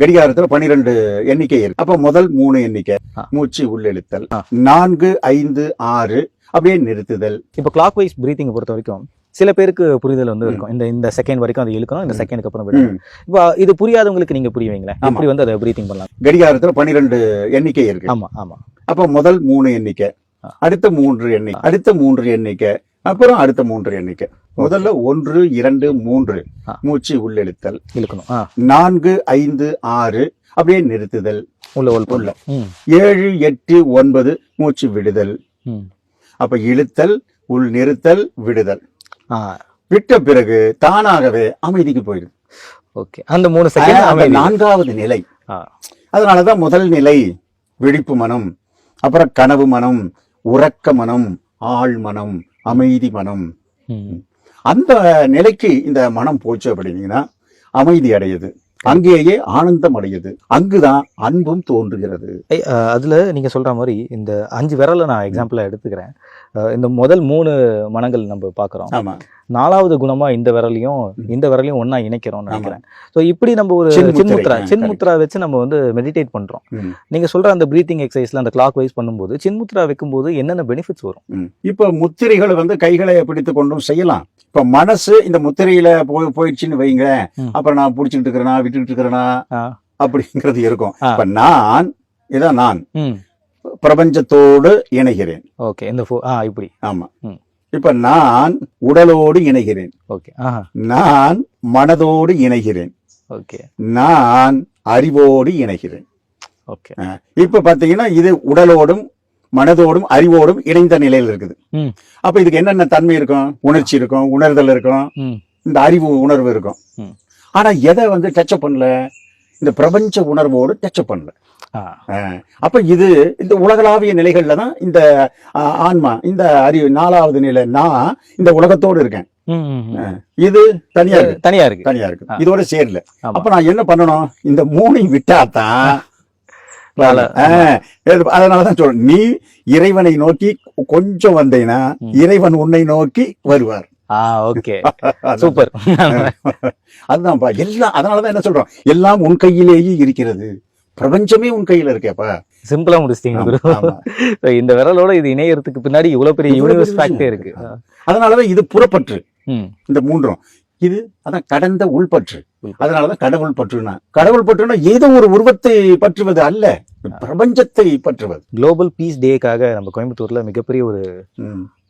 கடிகாரத்துல பனிரெண்டு எண்ணிக்கை இருக்கு. அப்ப முதல் மூணு எண்ணிக்கை. மூச்சு உள்ளெழுத்தல். நான்கு ஐந்து ஆறு அப்படியே நிறுத்துதல். இப்போ கிளாக் வைஸ் பிரீத்திங் பொறுத்த வரைக்கும் சில பேருக்கு புரிதல் வந்து இருக்கும். இந்த இந்த செகண்ட் வரைக்கும் அது இழுக்கணும் இந்த. செகண்டுக்கு அப்புறம் விடணும். இப்போ இது புரியாதவங்களுக்கு நீங்க புரியுவீங்களேன் ஆமா. எப்படி வந்து அதை பிரீத்திங் பண்ணலாம்? கடிகாரத்துல பனிரெண்டு எண்ணிக்கை இருக்கு. ஆமா ஆமா. அப்ப முதல் மூணு எண்ணிக்கை. அடுத்த மூன்று எண்ணிக்கை. அடுத்த மூன்று எண்ணிக்கை. அப்புறம் அடுத்த மூன்று எண்ணிக்கை. முதல்ல ஒன்று இரண்டு மூன்று. மூச்சு உள்ளெழுத்தல். இழுக்கணும். நான்கு ஐந்து ஆறு. அப்படியே நிறுத்துதல். உள்ள ஏழு எட்டு ஒன்பது மூச்சு விடுதல். அப்ப இழுத்தல் உள் நிறுத்தல் விடுதல். விட்ட பிறகு தானாகவே அமைதிக்கு போயிடுது ஓகே. அந்த மூணு செகண்ட் நான்காவது நிலை. அதனாலதான் முதல் நிலை விழிப்பு மனம் அப்புறம் கனவு மனம் உறக்க மனம் ஆழ் மனம் அமைதி மனம். அந்த நிலைக்கு இந்த மனம் போச்சு அப்படின்னீங்கன்னா அமைதி அடையுது. அங்கேயே ஆனந்தம் அடையுது. அங்குதான் அன்பும் தோன்றுகிறது. அதுல நீங்க சொல்ற மாதிரி இந்த அஞ்சு விரலை நான் எக்ஸாம்பிளா எடுத்துக்கிறேன். இந்த முதல் மூணு மனங்கள் நம்ம பாக்குறோம் ஆமா நாலாவது குணமா இந்த விரலையும். இந்த விரலையும் ஒண்ணா இணைக்கிறோம்னு. நினைக்கிறேன் ஸோ இப்படி நம்ம ஒரு. சின்முத்ரா சின்முத்ரா வச்சு நம்ம வந்து மெடிடேட் பண்றோம் ம், நீங்க சொல்ற அந்த பிரீத்திங் எக்ஸசைஸ்ல அந்த கிளாக் வைஸ் பண்ணும்போது சின்முத்ரா வைக்கும்போது என்னென்ன பெனிஃபிட்ஸ் வரும். இப்ப முத்திரைகள் வந்து கைகளை பிடித்து கொண்டும் செய்யலாம் இப்ப மனசு இந்த முத்திரையில போய் போயிடுச்சுன்னு வைங்க. அப்புறம் நான் புடிச்சுக்கிட்டு இருக்கிறேனா விட்டுக்கிட்டு இருக்கிறேனா. அப்படிங்கிறது இருக்கும். இப்ப நான் இதான் நான் பிரபஞ்சத்தோடு இணைகிறேன். ஓகே இந்த இப்படி. ஆமா. இப்ப நான் உடலோடு இணைகிறேன். ஓகே நான் மனதோடு இணைகிறேன். ஓகே நான் அறிவோடு இணைகிறேன். ஓகே இப்ப பாத்தீங்கன்னா இது உடலோடும் மனதோடும் அறிவோடும் இணைந்த நிலையில் இருக்குது. அப்ப இதுக்கு என்னென்ன தன்மை இருக்கும்? உணர்ச்சி இருக்கும் உணர்தல் இருக்கும். இந்த அறிவு உணர்வு இருக்கும். ஆனா எதை வந்து டச்சப் பண்ணல? இந்த பிரபஞ்ச உணர்வோடு டச்சப் பண்ணல. அப்ப இது இந்த உலகளாவிய நிலைகள்ல தான் இந்த ஆன்மா இந்த அறிவு நாலாவது நிலை நான் இந்த உலகத்தோடு இருக்கேன். இது தனியா இருக்கு. தனியா இருக்கு. தனியா இருக்கு. இதோட சேரல. அப்ப நான் என்ன பண்ணணும்? இந்த மூணையும் விட்டாதான் அதனாலதான் சொல்றேன். நீ இறைவனை நோக்கி கொஞ்சம் வந்தீங்கன்னா. இறைவன் உன்னை நோக்கி வருவார். ஓகே. சூப்பர். அதுதான்ப்பா எல்லாம் அதனாலதான் என்ன சொல்றோம்? எல்லாம் உன் கையிலேயே இருக்கிறது. பிரபஞ்சமே உன் கையில இருக்கேப்பா சிம்பிளா முடிச்சிட்டீங்க குரு. இந்த விரலோட இது இணையறதுக்கு பின்னாடி இவ்வளவு பெரிய யூனிவர்ஸ் ஃபேக்டே இருக்கு. அதனாலதான் இது புறப்பற்று. இந்த மூன்றும். இது அதான் கடந்த உள்பற்று. அதனாலதான் கடவுள் பற்றுனா கடவுள் பற்றுனா ஏதோ ஒரு உருவத்தை பற்றுவது அல்ல. பிரபஞ்சத்தை பற்றுவது. குளோபல் பீஸ் டேக்காக நம்ம கோயம்புத்தூர்ல மிகப்பெரிய ஒரு.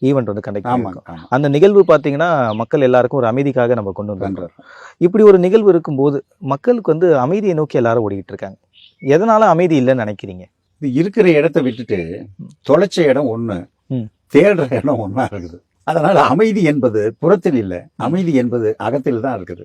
ஈவெண்ட் வந்து கண்டக்ட் ஆமா பண்ணிருக்கோம் ஆமா அந்த நிகழ்வு பாத்தீங்கன்னா மக்கள் எல்லாருக்கும் ஒரு அமைதிக்காக நம்ம கொண்டு வந்தோம் பண்றாரு. இப்படி ஒரு நிகழ்வு இருக்கும்போது மக்களுக்கு வந்து அமைதியை நோக்கி எல்லாரும் ஓடிக்கிட்டு இருக்காங்க. எதனால அமைதி இல்லைன்னு நினைக்கிறீங்க? இது இருக்கிற இடத்தை விட்டுட்டு தொலைச்ச இடம் ஒண்ணு ம். தேடுற இடம் ஒண்ணா இருக்குது. அதனால் அமைதி என்பது புறத்தில் இல்லை அமைதி என்பது அகத்தில் தான் இருக்குது.